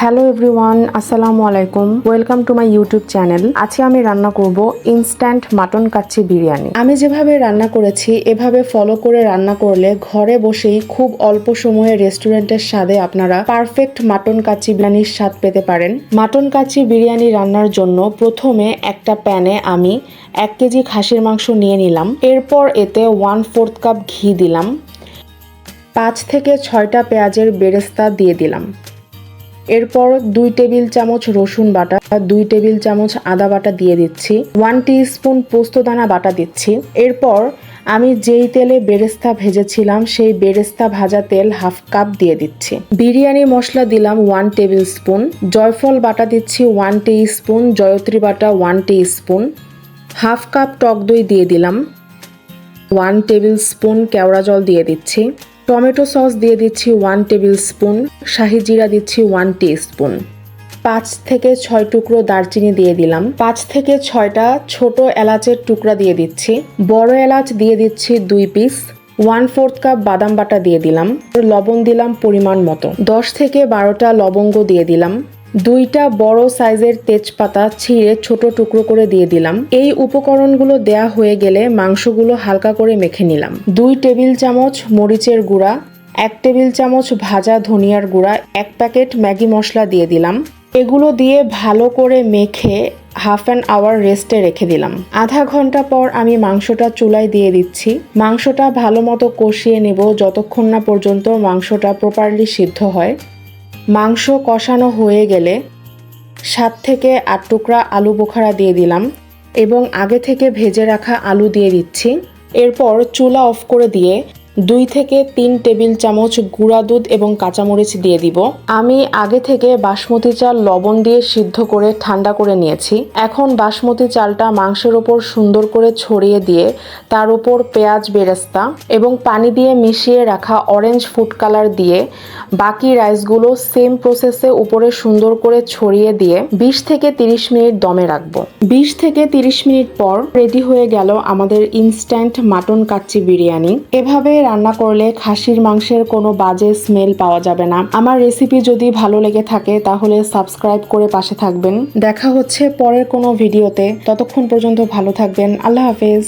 Hello everyone, আসসালামু আলাইকুম। Welcome to my YouTube channel. আজকে আমি রান্না করব ইনস্ট্যান্ট মাটন কাচ্চি বিরিয়ানি। আমি যেভাবে রান্না করেছি, এভাবে ফলো করে রান্না করলে ঘরে বসেই খুব অল্প সময়ে রেস্টুরেন্টের স্বাদে আপনারা পারফেক্ট মাটন কাচ্চি বিরিয়ানির স্বাদ পেতে পারেন। মাটন কাচ্চি বিরিয়ানি রান্নার জন্য প্রথমে একটা প্যানে আমি এক কেজি খাসির মাংস নিয়ে নিলাম। এরপর এতে ওয়ান ফোর্থ কাপ ঘি দিলাম। পাঁচ থেকে ছয়টা পেঁয়াজের বেরেস্তা দিয়ে দিলাম। এরপর দুই টেবিল চামচ রসুন বাটা, দুই টেবিল চামচ আদা বাটা দিয়ে দিচ্ছি ওয়ান স্পুন পোস্তদানা বাটা দিচ্ছি। এরপর আমি যেই তেলে বেরেস্তা ভেজেছিলাম, সেই বেরেস্তা ভাজা তেল হাফ কাপ দিয়ে দিচ্ছি। বিরিয়ানি মশলা দিলাম ওয়ান টেবিল স্পুন জয়ফল বাটা দিচ্ছি ওয়ান টি স্পুন জয়ত্রী বাটা one teaspoon half cup টক দই দিয়ে দিলাম ওয়ান টেবিল স্পুন কেওড়া জল দিয়ে দিচ্ছি। টমেটো সস দিয়ে দিচ্ছি ওয়ান টেবিল স্পুন শাহি জিরা দিচ্ছি ওয়ান টি স্পুন পাঁচ থেকে ছয় টুকরো দারচিনি দিয়ে দিলাম। পাঁচ থেকে ছয়টা ছোট এলাচের টুকরা দিয়ে দিচ্ছি। বড় এলাচ দিয়ে দিচ্ছি দুই পিস ওয়ান ফোর্থ কাপ বাদাম বাটা দিয়ে দিলাম। লবণ দিলাম পরিমাণ মতো। দশ থেকে বারোটা লবঙ্গ দিয়ে দিলাম। দুইটা বড় সাইজের তেজপাতা ছিঁড়ে ছোট টুকরো করে দিয়ে দিলাম। এই উপকরণগুলো দেয়া হয়ে গেলে মাংসগুলো হালকা করে মেখে নিলাম। দুই টেবিল চামচ মরিচের গুঁড়া, এক টেবিল চামচ ভাজা ধনিয়ার গুঁড়া, এক প্যাকেট ম্যাগি মশলা দিয়ে দিলাম। এগুলো দিয়ে ভালো করে মেখে হাফ অ্যান আওয়ার রেস্টে রেখে দিলাম। আধা ঘণ্টা পর আমি মাংসটা চুলায় দিয়ে দিচ্ছি। মাংসটা ভালো মতো কষিয়ে নেব যতক্ষণ না পর্যন্ত মাংসটা প্রপারলি সিদ্ধ হয়। মাংস কষানো হয়ে গেলে সাত থেকে আট টুকরা আলু বোখারা দিয়ে দিলাম এবং আগে থেকে ভেজে রাখা আলু দিয়ে দিচ্ছি। এরপর চুলা অফ করে দিয়ে দুই থেকে তিন টেবিল চামচ গুঁড়া দুধ এবং কাঁচামরিচ দিয়ে দিব। আমি আগে থেকে বাসমতি চাল লবণ দিয়ে সিদ্ধ করে ঠান্ডা করে নিয়েছি। এখন বাসমতি চালটা মাংসের ওপর সুন্দর করে ছড়িয়ে দিয়ে তার উপর পেঁয়াজ বেরেস্তা এবং পানি দিয়ে মিশিয়ে রাখা অরেঞ্জ ফুড কালার দিয়ে বাকি রাইসগুলো সেম প্রসেসে উপরে সুন্দর করে ছড়িয়ে দিয়ে বিশ থেকে তিরিশ মিনিট দমে রাখব। বিশ থেকে তিরিশ মিনিট পর রেডি হয়ে গেল আমাদের ইনস্ট্যান্ট মাটন কাচ্চি বিরিয়ানি। এভাবে রান্না করলে খাসির মাংসের কোনো বাজে স্মেল পাওয়া যাবে না। আমার রেসিপি যদি ভালো লেগে থাকে, তাহলে সাবস্ক্রাইব করে পাশে থাকবেন। দেখা হচ্ছে পরের কোনো ভিডিওতে ততক্ষণ পর্যন্ত ভালো থাকবেন। আল্লাহ হাফেজ।